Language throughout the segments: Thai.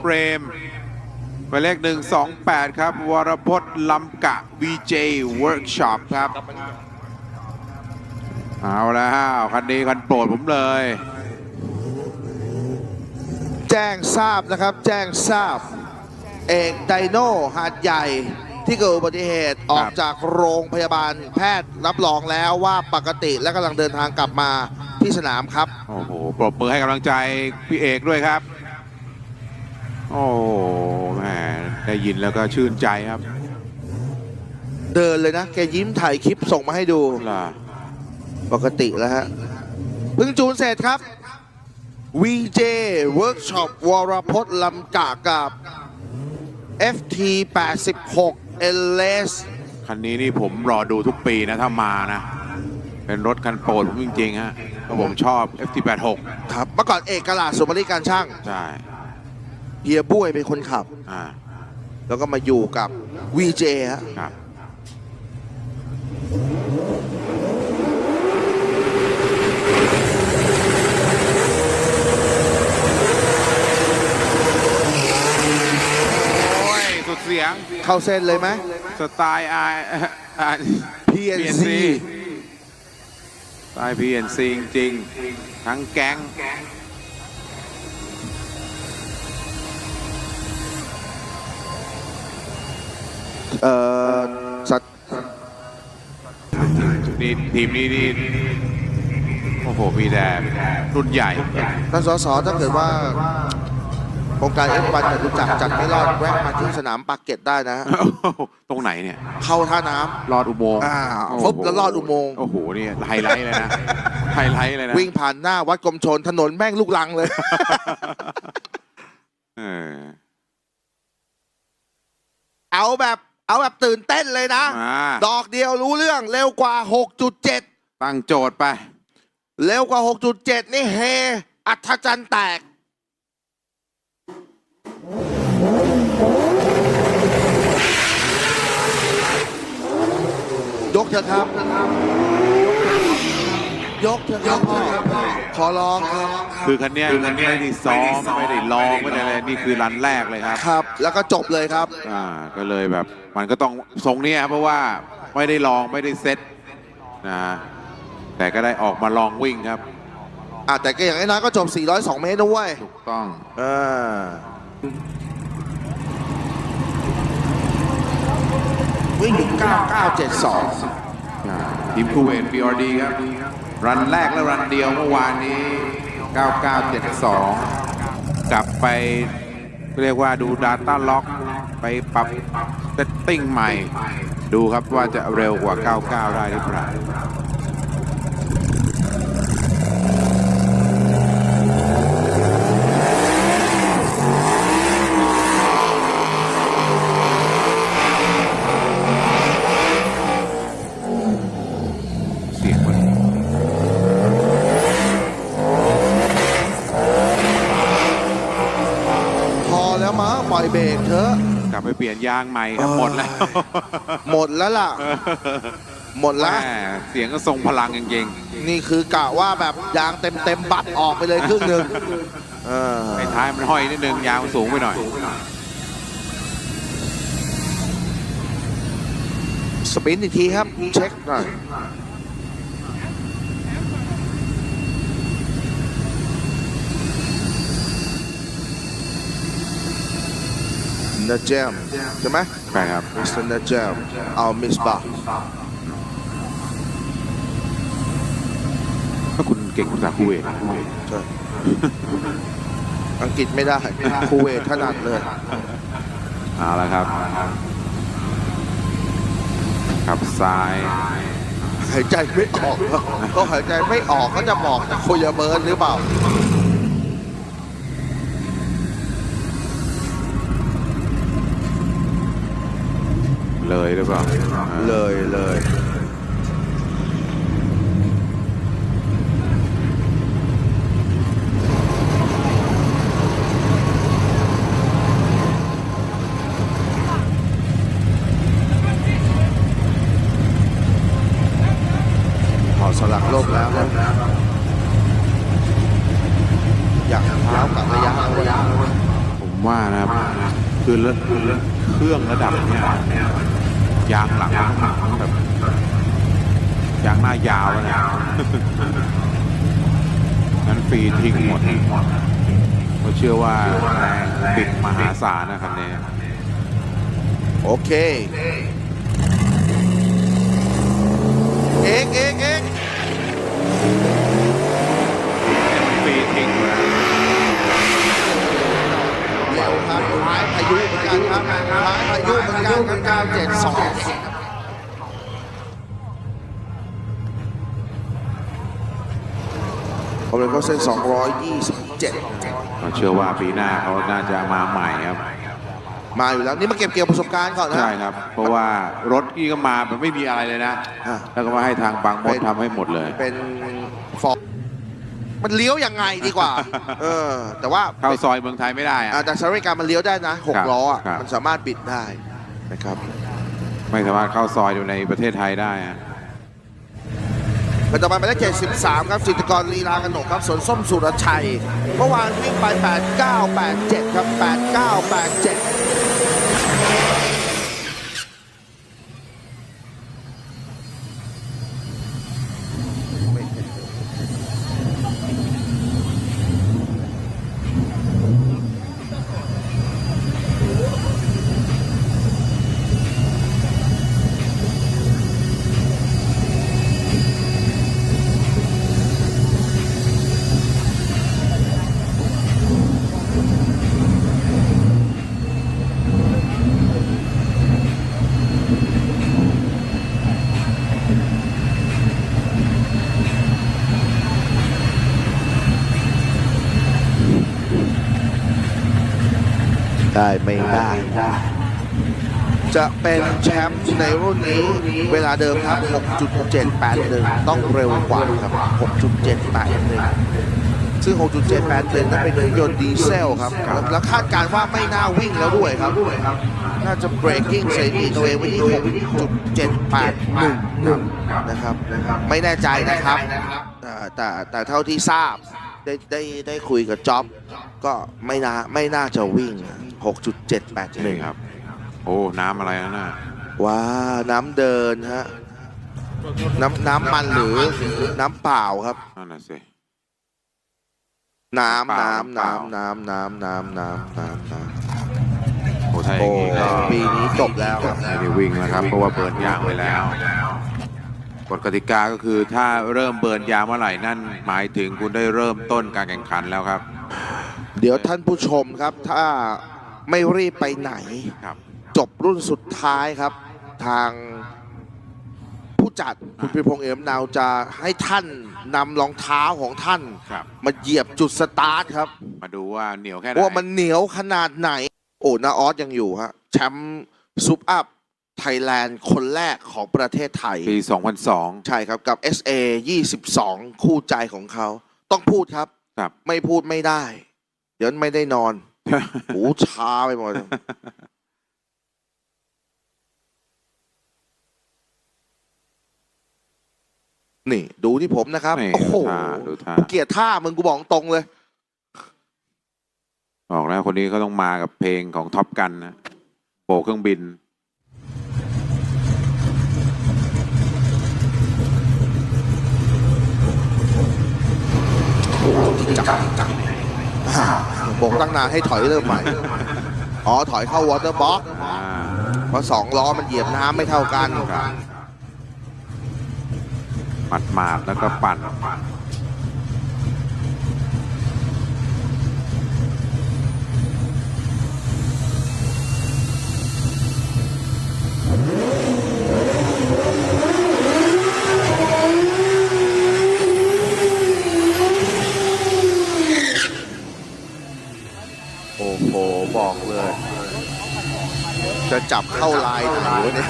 เปรมหมายเลข128ครับ วรพจน์ลำกะ VJ Workshop ครับเอาแล้วคันนี้คันโปรดผมเลย แจ้งทราบนะครับ แจ้งทราบ เอกไดโนหาดใหญ่ที่เกิดอุบัติเหตุออกจากโรงพยาบาลแพทย์รับรองแล้วว่าปกติและกำลังเดินทางกลับมาที่สนามครับ โอ้โห ปรบมือให้กำลังใจพี่เอกด้วยครับ โอ้โหแหมได้ยินแล้วก็ชื่นใจครับเดินเลยนะ แกยิ้มถ่ายคลิปส่งมาให้ดู ล่ะปกติแล้วฮะเพิ่งจูนเสร็จครับ VJ Workshop วรพจน์ลำกะกับ FT 86 LS คันนี้นี่ผมรอดูทุกปีนะถ้ามานะ เป็นรถคันโปรดผมจริงๆฮะเพราะผมชอบ FT86 ครับเมื่อก่อนเอกกลาดสุมาริการช่าง ใช่ เฮียบุ้ยเป็นคนขับ อ่าแล้วก็มาอยู่กับ VJ ฮะครับ โอ้ย สุดเสียง เข้าเส้นเลยไหมสไตล์อาอ่า PNC สไตล์ PNC จริงๆทั้งแก๊ง เอ่อสัตว์นี่ทีมนี้นี่โอ้โหมีแต่รุ่นใหญ่ ท่านสสถ้าเกิดว่าโครงการเอฟวันจตุจักรจัดไม่รอดแวะมาที่สนามปากเกร็ดได้นะฮะตรงไหนเนี่ย เข้าท่าน้ำลอดอุโมงค์อ่าโโหฟึบแล้วลอดอุโมงค์ โอ้โหนี่ไฮไลท์เลยนะ ไฮไลท์เลยนะวิ่งผ่านหน้าวัดกรมชนถนนแม่งลูกลังเลย เออ เอาแบบ เอาแบบตื่นเต้นเลยนะมาดอกเดียวรู้เรื่องเร็วกว่า 6.7 ตั้งโจทย์ไป เร็วกว่า 6.7 นี่เฮ อัศจรรย์แตก ยกเถอะครับ ยกเถอะครับพ่อ ขอร้องครับคือคันเนี้ยไม่ได้ซ้อมไม่ได้ลองไม่ได้อะไรนี่คือรันแรกเลยครับครับ แล้วก็จบเลยครับอ่าก็เลยแบบมันก็ต้องทรงเนี้ยครับเพราะว่าไม่ได้ลองไม่ได้เซ็ตนะแต่ก็ได้ออกมาลองวิ่งครับอะแต่ก็อย่างน้อยๆก็จบ 402 เมตรด้วยถูกต้องเออวิ่งอยู่ 9972อ่าทีมคูเวต BRD ครับ รันแรกและรันเดียวเมื่อวานนี้ 9972 กลับไปเรียกว่าดู Data Lock ไปปรับเซตติ้งใหม่ ดูครับว่าจะเร็วกว่า 99 ได้หรือเปล่า เสียงมัน พอแล้วมั้งปล่อยเบรกเถอะ กลับไป เปลี่ยนยางใหม่ครับเออหมดแล้วหมดแล้วล่ะ หมดแล้วแม่เสียงก็ทรงพลังจริงนี่คือกะว่าแบบยางเต็มเต็มๆบัตรออกไปเลยครึ่งหนึ่งเออๆในท้ายมันห้อยนิดนึงยางมันสูงไปหน่อย สปินอีกทีครับ เช็คหน่อย นาเจมใช่ไหมใช่ครับมิสเตอร์นาเจมเอามิสบาถ้าคุณเก่งภาษาคูเวตใช่อังกฤษไม่ได้คูเวตถนัดเลยเอาละครับขับซ้าย หายใจไม่ออกเขาหายใจไม่ออกเขาจะบอกนะคุยเบิร์นหรือเปล่า เลยหรือเปล่าเลยเลยถอดสลักโลกแล้วนะอยากเท้ากับระยะระยะผมว่านะครับคือเลืเครื่องระดับเนี้ย ยางหลังแบบยางหน้ายาวนะนั้นฟรีทิ้งหมดเพราะเชื่อว่าแรงบิดมหาศาลนะครับเนี่ยโอเค เอกเอกเอกฟรีทิ้งหมดนะ ครับท้ายพายุเหมือนกันครับท้ายพายุเหมือนกันครับ972ผมเลยเขาเส้น 227เราเชื่อว่าปีหน้าเขาน่าจะมาใหม่ครับ มาอยู่แล้วนี่มาเก็บเกี่ยวประสบการณ์ก่อนนะ ใช่ครับ เพราะว่ารถนี่ก็มาแบบไม่มีอะไรเลยนะะแล้วก็มาให้ทางบางมดทำให้หมดเลย เป็นฟอร์ มันเลี้ยวยังไงดีกว่า เออ แต่ว่าเข้าซอยเมืองไทยไม่ได้อะ อ่าแต่สหรัฐอเมริกามันเลี้ยวได้นะหกครับล้ออะครับ มันสามารถบิดได้นะครับ ไม่สามารถเข้าซอยอยู่ในประเทศไทยได้อะปัจจุบันไปได้73 ครับจิตรกรลีลากนกครับสวนส้มสุรชัย เมื่อวานวิ่งไป 8987 ครับ 8987 ได้ ไม่ได้จะเป็นแชมป์ในรุ่นนี้เวลาเดิมครับ 6.781 ต้องเร็วกว่าครับ 6.781 ซึ่ง 6.781นั้นเป็นเครื่องยนต์ดีเซลครับ แล้วคาดการณ์ว่าไม่น่าวิ่งแล้วด้วยครับ น่าจะเบรกกิ้งสถิติตัวเองไว้ที่ 6.781 นะครับ ไม่แน่ใจนะครับแต่แต่แต่เท่าที่ทราบได้ได้ได้คุยกับจ็อบก็ไม่น่าไม่น่าจะวิ่ง นี่6.781 ครับ โอ้ น้ำอะไรนะน่ะว้าน้ำเดินฮะ น้ำน้ำมันหรือน้ำเปล่าครับ นั่นน่ะสิ น้เปำล่าน้ำเปล่าน้ำน้ำน้ำน้ำน้ำน้ำน้ำโอ้ถ้าอโอ้ย่างนี้ก็ปีนี้จบแล้วครับ ไม่ได้วิ่งแล้วครับ เพราะว่าเบิร์นยางไปแล้วกฎกติกาก็คือถ้าเริ่มเบิร์นยางเมื่อไหร่นั่นหมายถึงคุณได้เริ่มต้นการแข่งขันแล้วครับ เดี๋ยวท่านผู้ชมครับ ถ้า ไม่รีบไปไหน ครับ จบรุ่นสุดท้ายครับ ทางผู้จัดคุณพิพงษ์เอ๋มนาวจะให้ท่านนำรองเท้าของท่าน ครับ มาเหยียบจุดสตาร์ทครับ มาดูว่าเหนียวแค่ไหนว่ามันเหนียวขนาดไหน โอ้นาออสยังอยู่ฮะแชมป์ซุปอัพไทยแลนด์คนแรกของประเทศไทย ปี 2002 ใช่ครับกับ SA 22 คู่ใจของเขา ต้องพูดครับ ครับ ไม่พูดไม่ได้ เดี๋ยวไม่ได้นอน หูชาไปหมดนี่ ดูที่ผมนะครับ นี่โอ้โหท่าดูท่า กูเกลียดท่ามึงกูบอกตรงเลย บอกแล้วคนนี้ก็ต้องมากับเพลงของท็อปกันนะโบกเครื่องบินบ อกตั้งนานให้ถอยเริ่มใหม่ อ๋อถอยเข้าวอเตอร์บ็อกอ่าเพราะสองล้อมันเหยียบน้ำไม่เท่ากันครับหมัดหมาดๆแล้วก็ปั่นโอ้โห บอกเลย จะจับเข้าลายไหนวะเนี่ย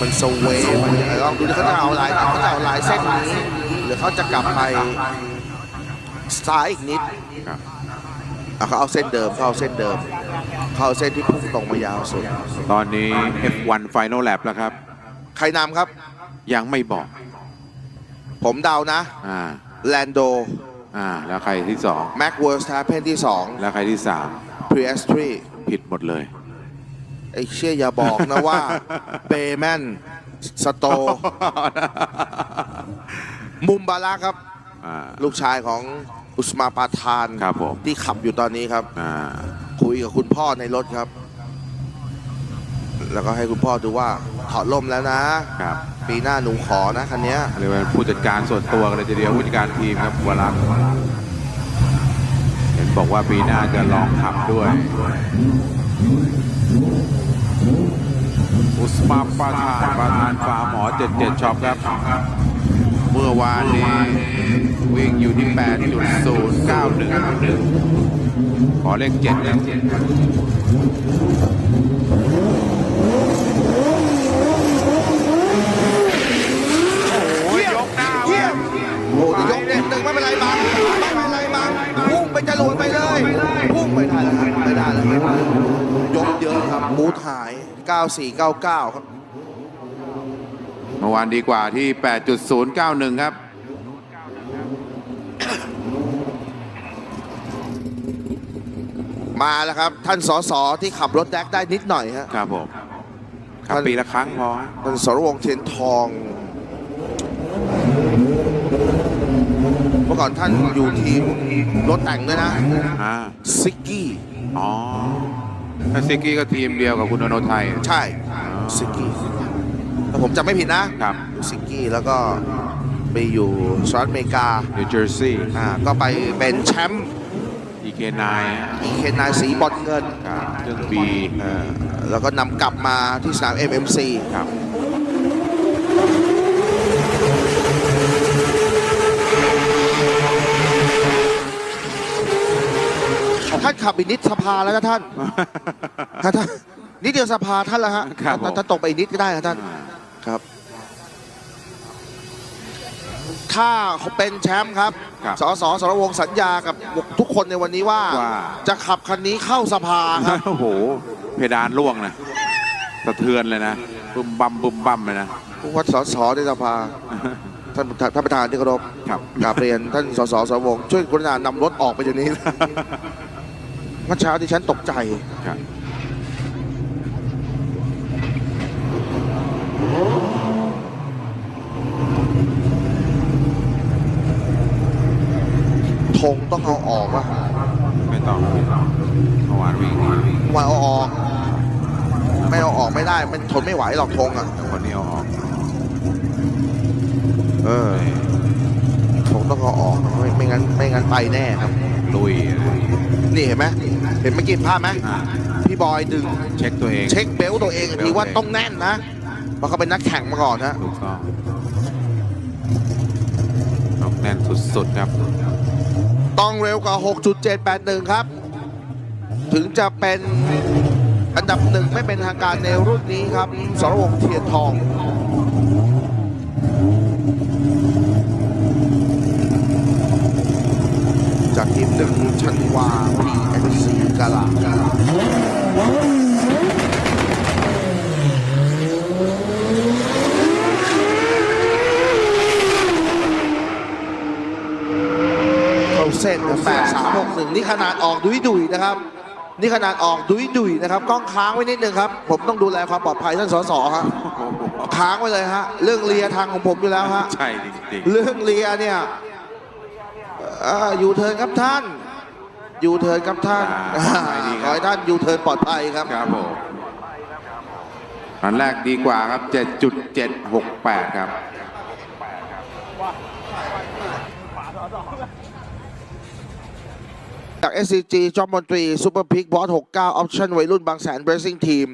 มันสเวย์มันยังไงลองดูดิเขาจะเอาลายไหนเขาจะเอาลายเส้นนี้ หรือเขาจะกลับไปซ้ายอีกนิดครับอะเขาเอาเส้นเดิมเขาเอาเส้นเดิมเขาเอาเส้นที่พุ่งตรงมายาวสุด ตอนนี้ F1 Final Lap แล้วครับ ใครนำครับ ยังไม่บอก ผมเดานะอ่าแลนโด อ่า แล้วใครที่สองแม็กเวิร์สแทเพนที่แล้วใครที่สาม2 p r e s 3ผิดหมดเลย ไอ้เชี่ยอย่าบอกนะว่า เบแมนสโตมุมบาลาครับ อ่า ลูกชายของอุสมาปาทานครับผม ที่ขับอยู่ตอนนี้ครับ อ่า คุยกับคุณพ่อในรถครับ แล้วก็ให้คุณพ่อดูว่าถอดล่มแล้วนะ ครับปีหน้าหนูขอนะคันเนี้ย เรียกว่าผู้จัดการส่วนตัวกันเลยทีเดียวผู้จัดการทีมครับวรักษ์เห็น บอกว่าปีหน้าจะลองขับด้วย อุสมาประธานประธานฟาร์มหมอ77ช็อปครับ เมื่อวานนี้วิ่งอยู่ที่ 8.091 ขอเลข7ครับโอ้ยยกหน้าเยี่ยมโอ้ยยกเด่นหนึ่งไม่เป็นไรบังไม่เป็นไรบัง พุ่งไปจรวดไปเลยพุ่งไปได้แล้วครับไม่ได้แล้วครับยกเยอะครับบูทหาย 9499 ครับเมื่อวานดีกว่าที่ 8.091 ครับมาแล้วครับ ท่านสสที่ขับรถแดกได้นิดหน่อยฮะครับผมขับปีละครั้งพอท่านสรวงศ์เทียนทอง เมื่อ ก่อนท่านอยู่ทีมรถแต่งด้วยนะอ่าซิกกี้อ๋อถ้าซิกกี้ก็ทีมเดียวกับคุณอโนไทย ใช่ซิกกี้ถ้าผมจำไม่ผิดนะครับซิกกี้แล้วก็ไปอยู่สหรัฐอเมริกานิวเจอร์ซีย์อ่าก็ไปเป็นแชมป์อีเคนายอีเคนายสีบอลเงินครับเครื่องบีเอ่อแล้วก็นำกลับมาที่สนาม MMC ครับ ท่าน ขับอีกนิดสภาแล้วนะท่านท่านท่านนิดเดียวสภาท่านล้วฮะครับผม ท่านท่านตรงไปอีกนิดก็ได้ครับท่าน ครับ ถ้าเขาเป็นแชมป์ครับ ครับสสสรวงศ์สัญญากับทุกคนในวันนี้ว่า ว่า จะขับคันนี้เข้าสภาครับ โอ้โห เพดานล่วงนะสะเทือนเลยนะบุมบัมบุมบัมเลยนะ ผู้วัดสสในสภา ท่านท่านประธานที่เคารพครับ กราบเรียนท่านสสสรวงศ์ช่วยกรุณานำรถออกไปเดี๋ยวนี้ เมื่อเช้าที่ฉันตกใจครับธงต้องเอาออกว่ะไม่ต้องไม่ต้องเมื่อวานวิ่งดีว่าเอาออก ไม่เอาออกไม่ได้ มันทนไม่ไหวหรอกธงอะแต่คนนี้เอาออกเออธงต้องเอาออกไม่ไม่งั้นไม่งั้นไปแน่ครับ ลุยนะนี่เห็นไหมเห็นเมื่อกี้ภาพไหมอ่าพี่บอยดึงเช็คตัวเอง เช็คเบลต์ตัวเองทีว่าเบลต์ตัวเองต้องแน่นนะเพราะเขาเป็นนักแข่งมาก่อนนะถูกต้องต้องแน่นสุดๆครับ ต้องเร็วกว่า 6.781 ครับ ถึงจะเป็นอันดับหนึ่งไม่เป็นทางการในรุ่นนี้ครับสรวงศ์เทียนทอง จากทีมหนึ่งชันวา PNC กาลาเข้าเส้นแปดสามหกหนึ่งนี่ขนาดออกดุยดุยๆนะครับ นี่ขนาดออกดุยดุยๆนะครับกล้องค้างไว้นิดนึงครับ ผมต้องดูแลความปลอดภัยท่านสสฮะค้างไว้เลยฮะ เรื่องเลียทางของผมอยู่แล้วฮะใช่จริงเรื่องเลียเนี่ยเอ่ออยู่เทิร์นครับท่าน อยู่เทิร์นครับท่านอ่าปลอดภัยดีครับขอให้ท่านอยู่เทิร์นปลอดภัยครับๆครับผมอันแรกดีกว่าครับ 7.768 ครับ จาก SCG จอมมนตรีซูเปอร์พิกบอส 69 ออปชั่นวัยรุ่นบางแสนเบรซิ่งทีม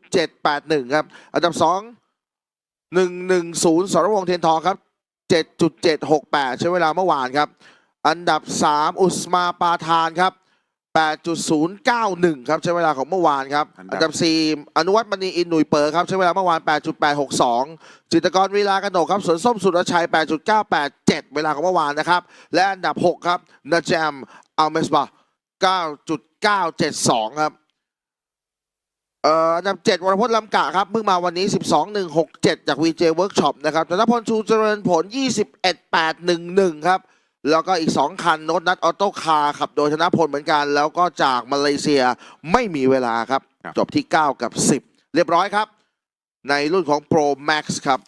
6.781 ครับ อันดับ 2 110 สรวงศ์เทียนทองครับ 7.768 ใช้เวลาเมื่อวานครับ อันดับ 3 อุสมาปาทานครับ 8.091 ครับ ใช้เวลาของเมื่อวานครับ อันดับอันดับ4อนุวัฒน์มณีอินหนุยเปอร์ครับ ใช้เวลาเมื่อวาน 8.862 จิตรกรวีลากระหนกครับสวนส้มสุรชัย 8.987 เวลาของเมื่อวานนะครับ และอันดับ 6 ครับนาแจมอัลเมสบา9.972 ครับเอ่ออันดับ7วรพจน์ลำกะครับเพิ่งมาวันนี้ 12167 จาก VJ Workshop นะครับธนพลชูเจริญผล 21811 ครับ แล้วก็อีก 2 คันโนตนัทออโต้คาร์ขับโดยธนพลเหมือนกัน แล้วก็จากมาเลเซียไม่มีเวลาครับครับจบที่ 9 กับ 10 เรียบร้อยครับ ในรุ่นของ Pro Max ครับ